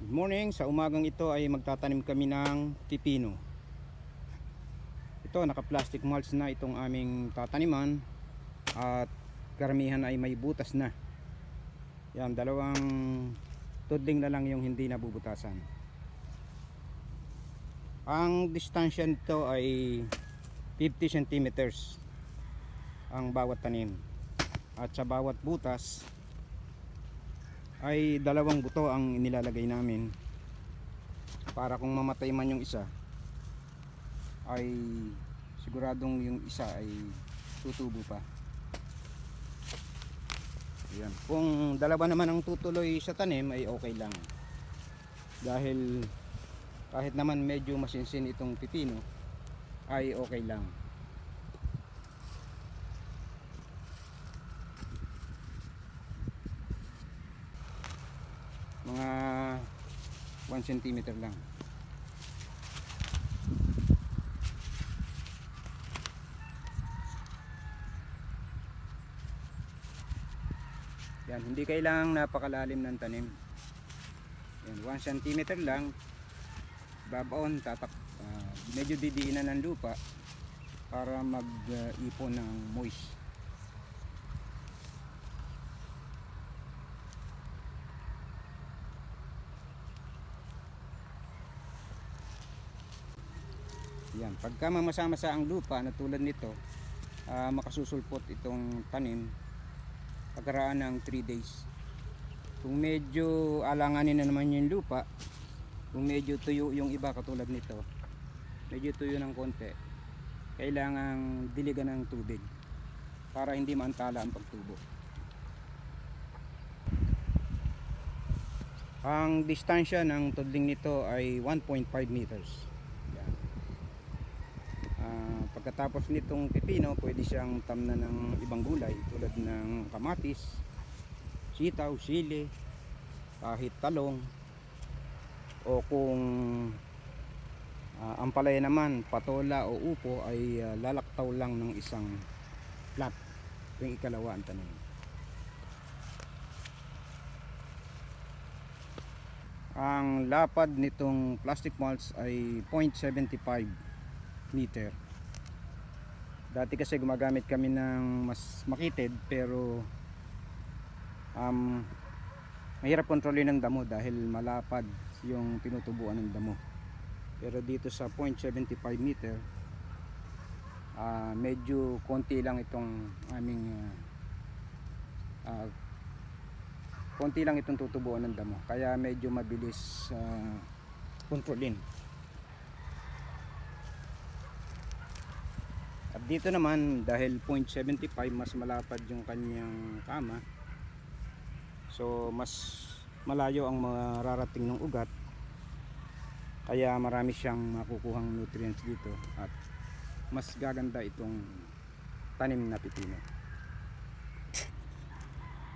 Good morning, sa umagang ito ay magtatanim kami ng pipino. Ito, naka-plastic mulch na itong aming tataniman at karamihan ay may butas na. Yan, dalawang tudling na lang yung hindi nabubutasan. Ang distansya nito ay 50 centimeters ang bawat tanim. At sa bawat butas ay dalawang buto ang inilalagay namin. Para kung mamatay man yung isa ay siguradong yung isa ay tutubo pa. Ayan. kung dalawa naman ang tutuloy sa tanim ay okay lang. Dahil kahit naman medyo masinsin itong pipino ay okay lang mga 1 cm lang. Yan hindi kailangang napakalalim ng tanim. Yan 1 cm lang. Babaon tatak ah, medyo didiinan ng lupa para mag ah, ipon ng moist Yan, pagka mamasa-masa ang lupa na tulad nito, ah, makasusulpot itong tanim pagkaraan ng 3 days. Kung medyo alanganin na naman yung lupa, kung medyo tuyo yung iba katulad nito, medyo tuyo ng konti, kailangang diligan ng tubig para hindi maantala ang pagtubo. Ang distansya ng tudling nito ay 1.5 meters. Pagkatapos nitong pipino, pwede siyang tamna ng ibang gulay tulad ng kamatis, sitaw, sili, kahit talong o kung ah, ang palaya naman, patola o upo ay ah, lalaktaw lang ng isang plat yung ikalawa ang tanim. Ang lapad nitong plastic mulch ay 0.75 meter. Dati kasi gumagamit kami ng mas makitid pero um, mahirap kontrolin ng damo dahil malapad yung tinutubuan ng damo. Pero dito sa 0.75 meter ah, medyo konti lang itong aming ah, ah, konti lang itong tutubuan ng damo kaya medyo mabilis ah, kontrolin. Dito naman dahil 0.75 mas malapad yung kanyang kama. So mas malayo ang mararating ng ugat. Kaya marami siyang makukuhang nutrients dito at mas gaganda itong tanim na pipino.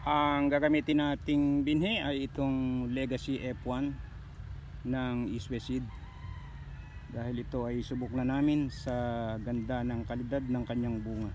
Ang gagamitin nating binhi ay itong Legacy F1 ng Iswe Seed dahil ito ay subok na namin sa ganda ng kalidad ng kanyang bunga